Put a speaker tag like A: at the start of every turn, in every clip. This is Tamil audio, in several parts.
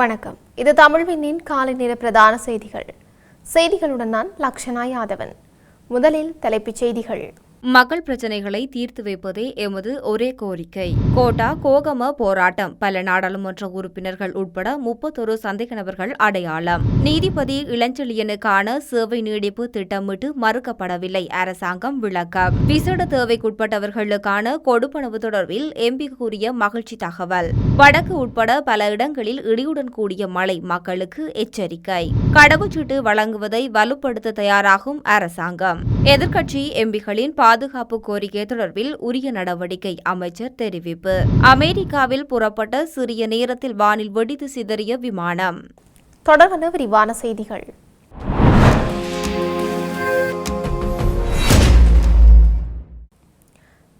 A: வணக்கம். இது தமிழ்வினின் காலை நேர பிரதான செய்திகள். செய்திகளுடன் நான் லக்ஷனா யாதவன். முதலில் தலைப்புச் செய்திகள்.
B: மக்கள் பிரச்சினைகளை தீர்த்து வைப்பதே எமது ஒரே கோரிக்கை. கோட்டா கோகம போராட்டம். பல நாடாளுமன்ற உறுப்பினர்கள் உட்பட முப்பத்தொரு சந்தேக நபர்கள் அடையாளம். நீதிபதி இளஞ்செழியனுக்கான சேவை நீடிப்பு திட்டமிட்டு மறுக்கப்படவில்லை. அரசாங்கம் விளக்கம். விசேட தேவைக்குட்பட்டவர்களுக்கான கொடுப்பனவு தொடர்பில் எம்பி கூறிய மகிழ்ச்சி தகவல். வடக்கு உட்பட பல இடங்களில் இடியுடன் கூடிய மழை மக்களுக்கு எச்சரிக்கை. கடவுச்சீட்டு வழங்குவதை வலுப்படுத்த தயாராகும் அரசாங்கம். எதிர்க்கட்சி எம்பிகளின் பாதுகாப்பு கோரிக்கை தொடர்பில் உரிய நடவடிக்கை அமைச்சர் தெரிவிப்பு. அமெரிக்காவில் புறப்பட்ட சிறிய நேரத்தில் வானில் வெடித்து சிதறிய விமானம்.
A: தொடர்ந்து விரிவான செய்திகள்.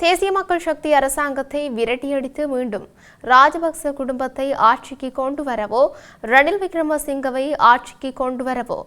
A: தேசிய மக்கள் சக்தி அரசாங்கத்தை விரட்டியடித்து மீண்டும் ராஜபக்ச குடும்பத்தை ஆட்சிக்கு கொண்டு வரவோ ரணில் விக்ரமசிங்கவை ஆட்சிக்கு கொண்டு வரவோ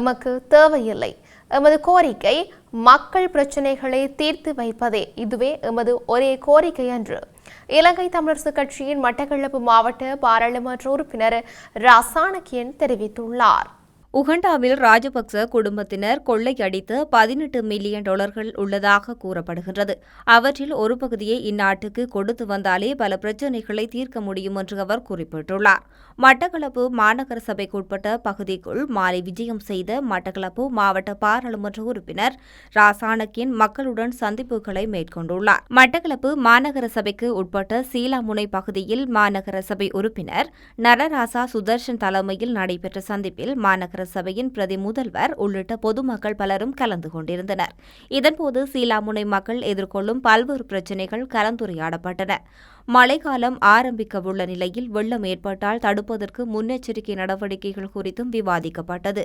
A: எமக்கு தேவையில்லை. எமது கோரிக்கை மக்கள் பிரச்சினைகளை தீர்த்து வைப்பதே இதுவே எமது ஒரே கோரிக்கை என்று இலங்கை தமிழரசு கட்சியின் மட்டக்களப்பு மாவட்ட பாராளுமன்ற உறுப்பினர் ரசானகியன் தெரிவித்துள்ளார்.
B: உகண்டாவில் ராஜபக்ச குடும்பத்தினர் கொள்ளையடித்து பதினெட்டு மில்லியன் டாலர்கள் உள்ளதாக கூறப்படுகின்றது. அவற்றில் ஒரு பகுதியை இந்நாட்டுக்கு கொடுத்து வந்தாலே பல பிரச்சினைகளை தீர்க்க முடியும் என்று அவர் குறிப்பிட்டுள்ளார். மட்டக்களப்பு மாநகர சபைக்குட்பட்ட பகுதிக்குள் மாலை விஜயம் செய்த மட்டக்களப்பு மாவட்ட பாராளுமன்ற உறுப்பினர் ராசானக்கின் மக்களுடன் சந்திப்புகளை மேற்கொண்டுள்ளார். மட்டக்களப்பு மாநகர சபைக்கு உட்பட்ட சீலாமுனை பகுதியில் மாநகர சபை உறுப்பினர் நரராசா சுதர்ஷன் தலைமையில் நடைபெற்ற சந்திப்பில் மாநகர சபையின் பிரதி முதல்வர் உள்ளிட்ட பொதுமக்கள் பலரும் கலந்து கொண்டிருந்தனர். இதன்போது சீலாமுனை மக்கள் எதிர்கொள்ளும் பல்வேறு பிரச்சினைகள் கலந்துரையாடப்பட்டன. மழைக்காலம் ஆரம்பிக்கவுள்ள நிலையில் வெள்ளம் ஏற்பட்டால் தடுப்பதற்கு முன்னெச்சரிக்கை நடவடிக்கைகள் குறித்தும் விவாதிக்கப்பட்டது.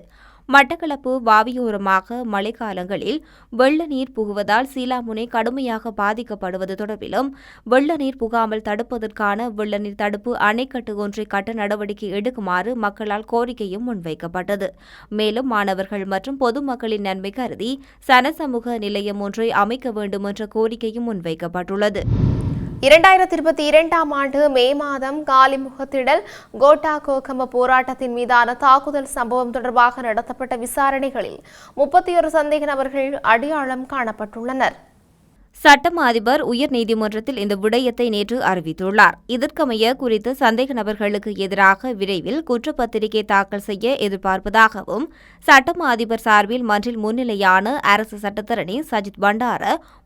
B: மட்டக்களப்பு வாவியோரமாக மழைக்காலங்களில் வெள்ள நீர் புகுவதால் சீலாமுனை கடுமையாக பாதிக்கப்படுவது தொடர்பிலும் வெள்ள நீர் புகாமல் தடுப்பதற்கான வெள்ள நீர் தடுப்பு அணைக்கட்டு ஒன்றை கட்ட நடவடிக்கை எடுக்குமாறு மக்களால் கோரிக்கையும் முன்வைக்கப்பட்டது. மேலும் மாணவர்கள் மற்றும் பொதுமக்களின் நன்மை கருதி சனசமூக நிலையம் ஒன்றை அமைக்க வேண்டும் என்ற கோரிக்கையும் முன்வைக்கப்பட்டுள்ளது.
A: இரண்டாயிரத்தி இருபத்தி இரண்டாம் ஆண்டு மே மாதம் காலிமுகத்திடல் கோட்டா கோகம போராட்டத்தின் மீதான தாக்குதல் சம்பவம் தொடர்பாக நடத்தப்பட்ட விசாரணைகளில் முப்பத்தி ஒரு சந்தேக நபர்கள் அடையாளம் காணப்பட்டுள்ளனர்.
B: சட்டம் அதிபர் உயர் நீதிமன்றத்தில் இந்த விடயத்தை நேற்று அறிவித்துள்ளார். இதற்கமைய குறித்து சந்தேக நபர்களுக்கு எதிராக விரைவில் குற்றப்பத்திரிகை தாக்கல் செய்ய எதிர்பார்ப்பதாகவும் சட்டம் அதிபர் சார்பில் மன்றில் முன்னிலையான அரசு சட்டத்தரணி சஜித் பண்டார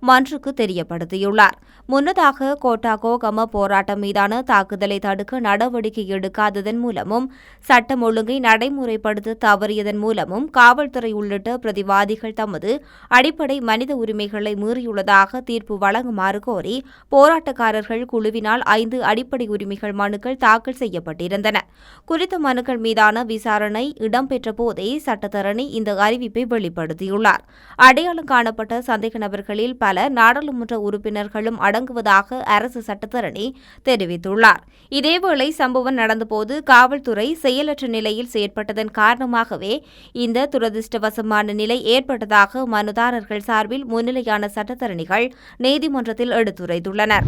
B: மன்றுக்கு தெரியப்படுத்தியுள்ளார். முன்னதாக கோட்டாகோ கம போராட்டம் மீதான தாக்குதலை தடுக்க நடவடிக்கை எடுக்காததன் மூலமும் சட்டம் ஒழுங்கை நடைமுறைப்படுத்த தவறியதன் மூலமும் காவல்துறை உள்ளிட்ட பிரதிவாதிகள் தமது அடிப்படை மனித உரிமைகளை மீறியுள்ளதாக தீர்ப்பு வழங்குமாறு கோரி போராட்டக்காரர்கள் குழுவினால் ஐந்து அடிப்படை உரிமைகள் மனுக்கள் தாக்கல் செய்யப்பட்டிருந்தன. குறித்த மனுக்கள் மீதான விசாரணை இடம்பெற்ற போதே சட்டத்தரணி இந்த அறிவிப்பை வெளிப்படுத்தியுள்ளார். அடையாளம் காணப்பட்ட சந்தேக நபர்களில் பல நாடாளுமன்ற உறுப்பினர்களும் அடங்குவதாக அரசு சட்டத்தரணி தெரிவித்துள்ளார். இதேவேளை சம்பவம் நடந்தபோது காவல்துறை செயலற்ற நிலையில் செயற்பட்டதன் காரணமாகவே இந்த துரதிருஷ்டவசமான நிலை ஏற்பட்டதாக மனுதாரர்கள் சார்பில் முன்னிலையான சட்டத்தரணிகள் நீதிமன்றத்தில் எடுத்துரைத்துள்ளனர்.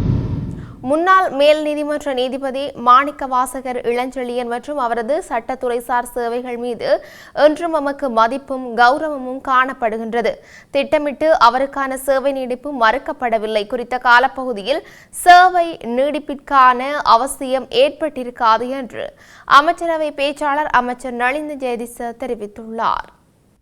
A: முன்னாள் மேல் நீதிமன்ற நீதிபதி மாணிக்க வாசகர் இளஞ்செழியன் மற்றும் அவரது சட்டத்துறைசார் சேவைகள் மீது என்றும் நமக்கு மதிப்பும் கௌரவமும் காணப்படுகின்றது. திட்டமிட்டு அவருக்கான சேவை நீடிப்பு மறுக்கப்படவில்லை. குறித்த காலப்பகுதியில் சேவை நீடிப்பிற்கான அவசியம் ஏற்பட்டிருக்காது என்று அமைச்சரவை பேச்சாளர் அமைச்சர் நளிந்த ஜெயதிச தெரிவித்துள்ளார்.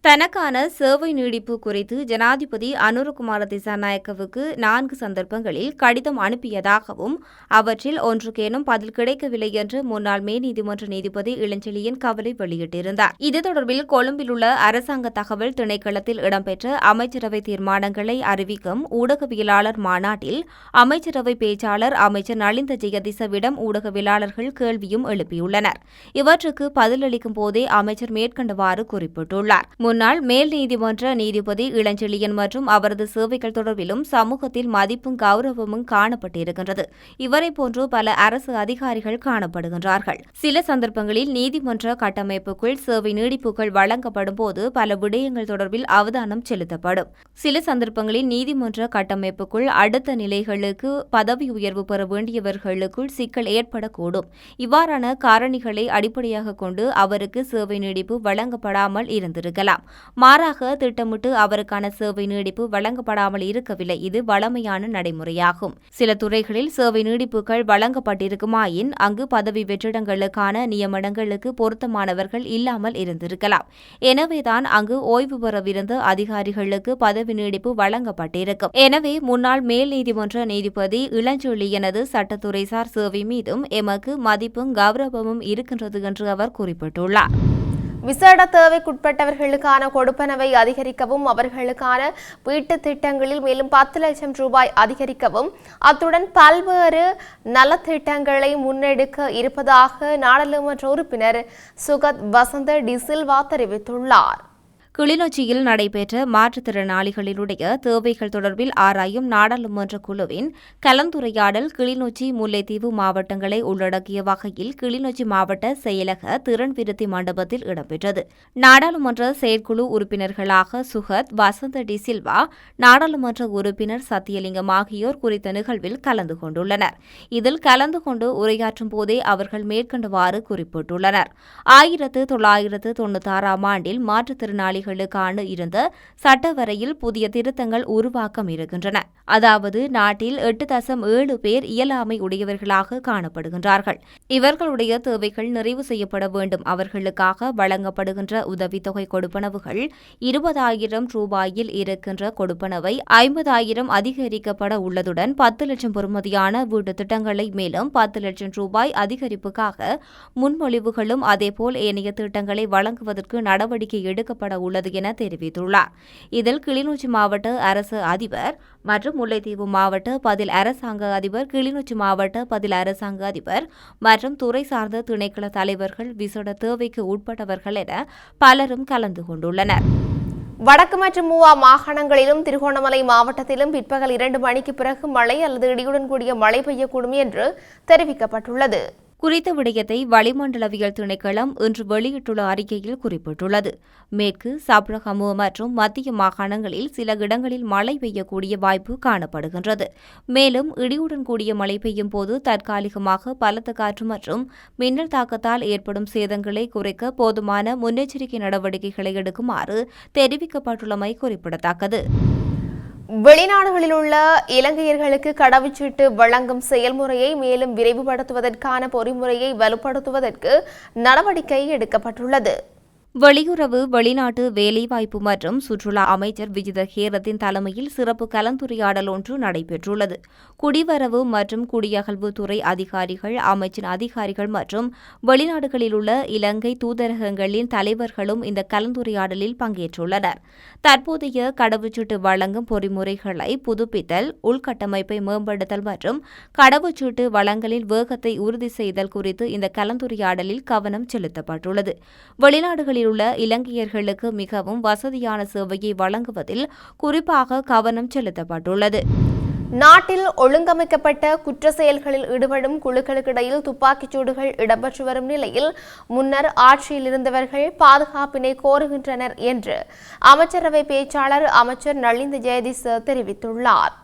B: தனக்கான சேவை நீடிப்பு குறித்து ஜனாதிபதி அனுரகுமார திசாநாயக்கவுக்கு நான்கு சந்தர்ப்பங்களில் கடிதம் அனுப்பியதாகவும் அவற்றில் ஒன்றுக்கேனும் பதில் கிடைக்கவில்லை என்று முன்னாள் மே நீதிமன்ற நீதிபதி இளஞ்செழியன் கவலை வெளியிட்டிருந்தார். இது தொடர்பில் கொழும்பில் உள்ள அரசாங்க தகவல் திணைக்களத்தில் இடம்பெற்ற அமைச்சரவை தீர்மானங்களை அறிவிக்கும் ஊடகவியலாளர் மாநாட்டில் அமைச்சரவை பேச்சாளர் அமைச்சர் நளிந்த ஜெயதிசவிடம் ஊடகவியலாளர்கள் கேள்வியும் எழுப்பியுள்ளனர். இவற்றுக்கு பதிலளிக்கும் போதே அமைச்சர் மேற்கண்டவாறு குறிப்பிட்டுள்ளார். முன்னாள் முன்னாள் மேல் நீதிமன்ற நீதிபதி இளஞ்செழியன் மற்றும் அவரது சேவைகள் தொடர்பிலும் சமூகத்தில் மதிப்பும் கௌரவமும் காணப்பட்டிருக்கின்றது. இவரை போன்று பல அரசு அதிகாரிகள் காணப்படுகின்றார்கள். சில சந்தர்ப்பங்களில் நீதிமன்ற கட்டமைப்புக்குள் சேவை நீடிப்புகள் வழங்கப்படும் போது பல விடயங்கள் தொடர்பில் அவதானம் செலுத்தப்படும். சில சந்தர்ப்பங்களில் நீதிமன்ற கட்டமைப்புக்குள் அடுத்த நிலைகளுக்கு பதவி உயர்வு பெற வேண்டியவர்களுக்குள் சிக்கல் ஏற்படக்கூடும். இவ்வாறான காரணிகளை அடிப்படையாக கொண்டு அவருக்கு சேவை நீடிப்பு வழங்கப்படாமல் இருந்திருக்கலாம். மாறாக திட்டமிட்டு அவருக்கான சேவை நீடிப்பு வழங்கப்படாமல் இருக்கவில்லை. இது வழமையான நடைமுறையாகும். சில துறைகளில் சேவை நீடிப்புகள் வழங்கப்பட்டிருக்குமாயின் அங்கு பதவி வெற்றிடங்களுக்கான நியமனங்களுக்கு பொருத்தமானவர்கள் இல்லாமல் இருந்திருக்கலாம். எனவேதான் அங்கு ஓய்வு பெறவிருந்த அதிகாரிகளுக்கு பதவி நீடிப்பு வழங்கப்பட்டிருக்கும். எனவே முன்னாள் மேல் நீதிமன்ற நீதிபதி இளஞ்சொல்லியனது சட்டத்துறைசார் சேவை மீதும் எமக்கு மதிப்பும் கௌரவமும் இருக்கின்றது என்று அவர் குறிப்பிட்டுள்ளார்.
A: விசேட தேவைக்குட்பட்டவர்களுக்கான கொடுப்பனவை அதிகரிக்கவும் அவர்களுக்கான வீட்டுத் திட்டங்களில் மேலும் பத்து லட்சம் ரூபாய் அதிகரிக்கவும். அத்துடன் பல்வேறு நலத்திட்டங்களை முன்னெடுக்க இருப்பதாக நாடாளுமன்ற உறுப்பினர் சுகத் வசந்த டிசில்வா தெரிவித்துள்ளார்.
B: கிளிநொச்சியில் நடைபெற்ற மாற்றுத்திறனாளிகளினுடைய தேவைகள் தொடர்பில் ஆராயும் நாடாளுமன்ற குழுவின் கலந்துரையாடல் கிளிநொச்சி முல்லைத்தீவு மாவட்டங்களை உள்ளடக்கிய வகையில் கிளிநொச்சி மாவட்ட செயலக திறன் விருத்தி மண்டபத்தில் இடம்பெற்றது. நாடாளுமன்ற செயற்குழு உறுப்பினர்களாக சுகத் வசந்த டி சில்வா நாடாளுமன்ற உறுப்பினர் சத்தியலிங்கம் ஆகியோர் குறித்த நிகழ்வில் கலந்து கொண்டுள்ளனர். இதில் கலந்து கொண்டு உரையாற்றும் போதே அவர்கள் மேற்கண்டவாறு குறிப்பிட்டுள்ளனர். ஆயிரத்து தொள்ளாயிரத்து தொண்ணூத்தாறாம் ஆண்டில் மாற்றுத்திறனாளிகள் மாற்றுத்திறனாளிகளுக்கான இருந்த சட்டவரையில் புதிய திருத்தங்கள் உருவாக்கம் இருக்கின்றன. அதாவது நாட்டில் எட்டு தசம் ஏழு பேர் இயலாமை உடையவர்களாக காணப்படுகின்றார்கள். இவர்களுடைய தேவைகள் நிறைவு செய்யப்பட வேண்டும். அவர்களுக்காக வழங்கப்படுகின்ற உதவித்தொகை கொடுப்பனவுகள் இருபதாயிரம் ரூபாயில் இருக்கின்ற கொடுப்பனவை ஐம்பதாயிரம் அதிகரிக்கப்பட உள்ளதுடன் பத்து லட்சம் பெறுமதியான வீட்டு திட்டங்களை மேலும் பத்து லட்சம் ரூபாய் அதிகரிப்புக்காக முன்மொழிவுகளும் அதேபோல் ஏனைய திட்டங்களை வழங்குவதற்கு நடவடிக்கை எடுக்கப்பட உள்ளது என தெரிவித்துள்ளார். இதில் கிளிநொச்சி மாவட்ட அரசு அதிபர் மற்றும் முல்லைத்தீவு மாவட்ட பதில் அரசாங்க அதிபர் கிளிநொச்சி மாவட்ட பதில் அரசாங்க அதிபர் மற்றும் துறை சார்ந்த திணைக்கள தலைவர்கள் விசேட தேவைக்கு உட்பட்டவர்கள் என பலரும் கலந்து கொண்டுள்ளனர்.
A: வடக்கு மற்றும் மூவா மாகாணங்களிலும் திருகோணமலை மாவட்டத்திலும் பிற்பகல் இரண்டு மணிக்கு பிறகு மழை அல்லது இடியுடன் கூடிய மழை பெய்யக்கூடும் என்று தெரிவிக்கப்பட்டுள்ளது.
B: குறித்த விடயத்தை வளிமண்டலவியல் திணைக்களம் இன்று வெளியிட்டுள்ள அறிக்கையில் குறிப்பிட்டுள்ளது. மேற்கு சப்ரஹமு மற்றும் மத்திய மாகாணங்களில் சில இடங்களில் மழை பெய்யக்கூடிய வாய்ப்பு காணப்படுகின்றது. மேலும் இடியுடன் கூடிய மழை பெய்யும் போது தற்காலிகமாக பலத்த காற்று மற்றும் மின்னல் தாக்கத்தால் ஏற்படும் சேதங்களை குறைக்க போதுமான முன்னெச்சரிக்கை நடவடிக்கைகளை எடுக்குமாறு தெரிவிக்கப்பட்டுள்ளமை குறிப்பிடத்தக்கது.
A: வெளிநாடுகளில் உள்ள இலங்கையர்களுக்கு கடவுச்சீட்டு வழங்கும் செயல்முறையை மேலும் விரைவுபடுத்துவதற்கான பொறிமுறையை வலுப்படுத்துவதற்கு நடவடிக்கை எடுக்கப்பட்டுள்ளது.
B: வெளியுறவு வெளிநாட்டு வேலைவாய்ப்பு மற்றும் சுற்றுலா அமைச்சர் விஜித ஹேரத்தின் தலைமையில் சிறப்பு கலந்துரையாடல் ஒன்று நடைபெற்றுள்ளது. குடிவரவு மற்றும் குடியகல்வுத்துறை அதிகாரிகள் அமைச்சின் அதிகாரிகள் மற்றும் வெளிநாடுகளில் உள்ள இலங்கை தூதரகங்களின் தலைவர்களும் இந்த கலந்துரையாடலில் பங்கேற்றுள்ளனர். தற்போதைய கடவுச்சீட்டு வழங்கும் பொறிமுறைகளை புதுப்பித்தல் உள்கட்டமைப்பை மேம்படுத்தல் மற்றும் கடவுச்சீட்டு வழங்கலில் வேகத்தை உறுதி செய்தல் குறித்து இந்த கலந்துரையாடலில் கவனம் செலுத்தப்பட்டுள்ளது. வெளிநாடுகளில் உள்ள இலங்கையர்களுக்கு மிகவும் வசதியான சேவையை வழங்குவதில் குறிப்பாக கவனம் செலுத்தப்பட்டுள்ளது.
A: நாட்டில் ஒழுங்கமைக்கப்பட்ட குற்ற செயல்களில் ஈடுபடும் குழுக்களுக்கிடையில் துப்பாக்கிச் சூடுகள் இடம்பெற்று வரும் நிலையில் முன்னர் ஆட்சியில் இருந்தவர்கள் பாதுகாப்பினை கோருகின்றனர் என்று அமைச்சரவை பேச்சாளர் அமைச்சர் நளிந்த ஜெயதிச தெரிவித்துள்ளார்.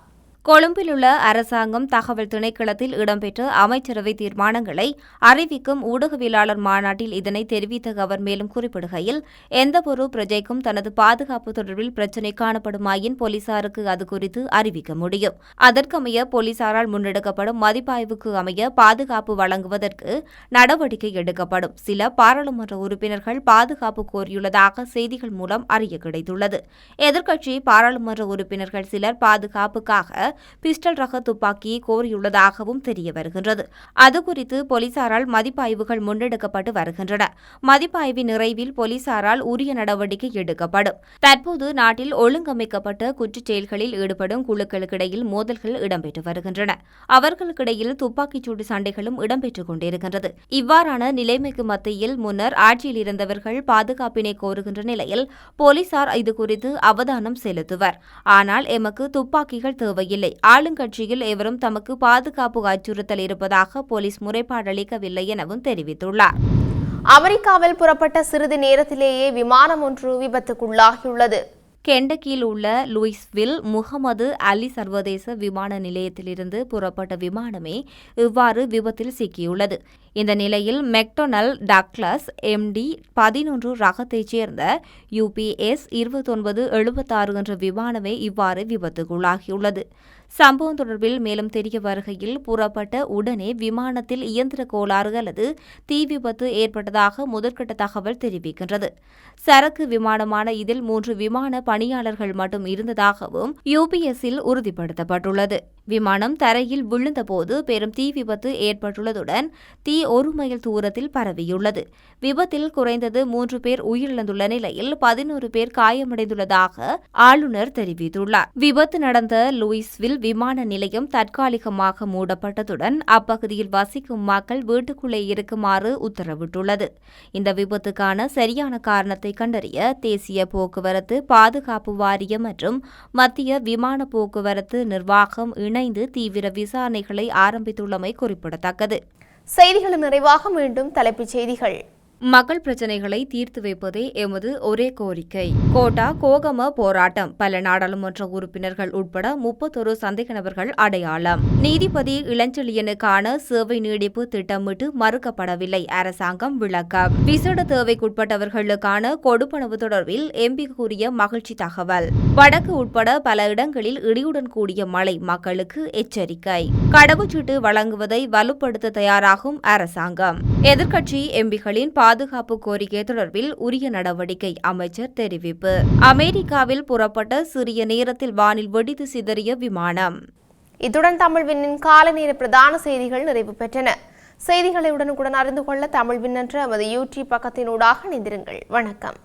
B: கொழும்பில் உள்ள அரசாங்கம் தகவல் திணைக்களத்தில் இடம்பெற்ற அமைச்சரவை தீர்மானங்களை அறிவிக்கும் ஊடகவியலாளர் மாநாட்டில் இதனை தெரிவித்த அவர் மேலும் குறிப்பிடுகையில் எந்தவொரு பிரஜைக்கும் தனது பாதுகாப்பு தொடர்பில் பிரச்சினை காணப்படுமாயின் போலீசாருக்கு அது குறித்து அறிவிக்க முடியும். அதற்கமைய போலீசாரால் முன்னெடுக்கப்படும் மதிப்பாய்வுக்கு அமைய பாதுகாப்பு வழங்குவதற்கு நடவடிக்கை எடுக்கப்படும். சில பாராளுமன்ற உறுப்பினர்கள் பாதுகாப்பு கோரியுள்ளதாக செய்திகள் மூலம் அறிய கிடைத்துள்ளது. எதிர்க்கட்சி பாராளுமன்ற உறுப்பினர்கள் சிலர் பாதுகாப்புக்காக பிஸ்டல் ரக துப்பாக்கியை கோரியுள்ளதாகவும் தெரிய வருகின்றது அது குறித்து போலீசாரால் மதிப்பாய்வுகள் முன்னெடுக்கப்பட்டு வருகின்றன. மதிப்பாய்வின் நிறைவில் போலீசாரால் உரிய நடவடிக்கை எடுக்கப்படும். தற்போது நாட்டில் ஒழுங்கமைக்கப்பட்ட குற்றச் செயல்களில் ஈடுபடும் குழுக்களுக்கிடையில் மோதல்கள் இடம்பெற்று வருகின்றன. அவர்களுக்கிடையில் துப்பாக்கிச்சூடு சண்டைகளும் இடம்பெற்றுக் கொண்டிருக்கின்றது. இவ்வாறான நிலைமைக்கு மத்தியில் முன்னர் ஆட்சியில் இருந்தவர்கள் பாதுகாப்பினை கோருகின்ற நிலையில் போலீசார் இதுகுறித்து அவதானம் செலுத்துவர். ஆனால் எமக்கு துப்பாக்கிகள் தேவையில்லை. ஆளுங்கட்சியில் எவரும் தமக்கு பாதுகாப்பு அச்சுறுத்தல் இருப்பதாக போலீஸ் முறைப்பாடு அளிக்கவில்லை எனவும் தெரிவித்துள்ளார்.
A: அமெரிக்காவில் புறப்பட்ட சிறிது நேரத்திலேயே விமானம் ஒன்று விபத்துக்குள்ளாகியுள்ளது.
B: கெண்டக்கியில் உள்ள லூயிஸ்வில் முகமது அலி சர்வதேச விமான நிலையத்திலிருந்து புறப்பட்ட விமானமே இவ்வாறு விபத்தில் சிக்கியுள்ளது. இந்த நிலையில் மெக்டொனல் டக்ளஸ் எம்டி பதினொன்று ரகத்தைச் சேர்ந்த யுபிஎஸ் இருபத்தொன்பது எழுபத்தாறு என்ற விமானமே இவ்வாறு விபத்துக்குள்ளாகியுள்ளது. சம்பவம் தொடர்பில் மேலும் தெரிய வருகையில் புறப்பட்ட உடனே விமானத்தில் இயந்திர கோளாறு அல்லது தீ விபத்து ஏற்பட்டதாக முதற்கட்ட தகவல் தெரிவிக்கின்றது. சரக்கு விமானமான இதில் மூன்று விமான பணியாளர்கள் மட்டும் இருந்ததாகவும் யுபிஎஸ்ஸில் உறுதிப்படுத்தப்பட்டுள்ளது. விமானம் தரையில் விழுந்தபோது பெரும் தீ விபத்து ஏற்பட்டுள்ளதுடன் தீ ஒரு மைல் தூரத்தில் பரவியுள்ளது. விபத்தில் குறைந்தது மூன்று பேர் உயிரிழந்துள்ள நிலையில் பதினோரு பேர் காயமடைந்துள்ளதாக ஆளுநர் தெரிவித்துள்ளார். விபத்து நடந்த லூயிஸ்வில் விமான நிலையம் தற்காலிகமாக மூடப்பட்டதுடன் அப்பகுதியில் வசிக்கும் மக்கள் வீட்டுக்குள்ளே இருக்குமாறு உத்தரவிட்டுள்ளது. இந்த விபத்துக்கான சரியான காரணத்தை கண்டறிய தேசிய போக்குவரத்து பாதுகாப்பு வாரியம் மற்றும் மத்திய விமான போக்குவரத்து நிர்வாகம் இணைந்து தீவிர விசாரணைகளை ஆரம்பித்துள்ளமை குறிப்பிடத்தக்கது.
A: செய்திகளின் நிறைவாக மீண்டும் தலைப்புச் செய்திகள்.
B: மக்கள் பிரச்சினைகளை தீர்த்து வைப்பதே எமது ஒரே கோரிக்கை. கோட்டா கோகம போராட்டம். பல நாடாளுமன்ற உறுப்பினர்கள் உட்பட முப்பத்தொரு சந்தேக நபர்கள் அடையாளம். நீதிபதி இளஞ்செழியனுக்கான சேவை நீடிப்பு திட்டமிட்டு மறுக்கப்படவில்லை. அரசாங்கம் விளக்கம். விசேட தேவைக்குட்பட்டவர்களுக்கான கொடுப்பனவு தொடர்பில் எம்பி கூறிய மகிழ்ச்சி தகவல். வடக்கு உட்பட பல இடங்களில் இடியுடன் கூடிய மழை மக்களுக்கு எச்சரிக்கை. கடவுச்சீட்டு வழங்குவதை வலுப்படுத்த தயாராகும் அரசாங்கம். எதிர்க்கட்சி எம்பிகளின் பாதுகாப்பு கோரிக்கை தொடர்பில் உரிய நடவடிக்கை அமைச்சர் தெரிவிப்பு. அமெரிக்காவில் புறப்பட்ட சிறிய நேரத்தில் வானில் வெடித்து சிதறிய விமானம்.
A: இத்துடன் தமிழ் விண்ணின் கால நேர பிரதான செய்திகள் நிறைவு பெற்றன. செய்திகளை உடனுக்குடன் அறிந்து கொள்ள தமிழ் விண்ணன்ற எமது யூடியூப் பக்கத்தினூடாக இணைந்திருங்கள். வணக்கம்.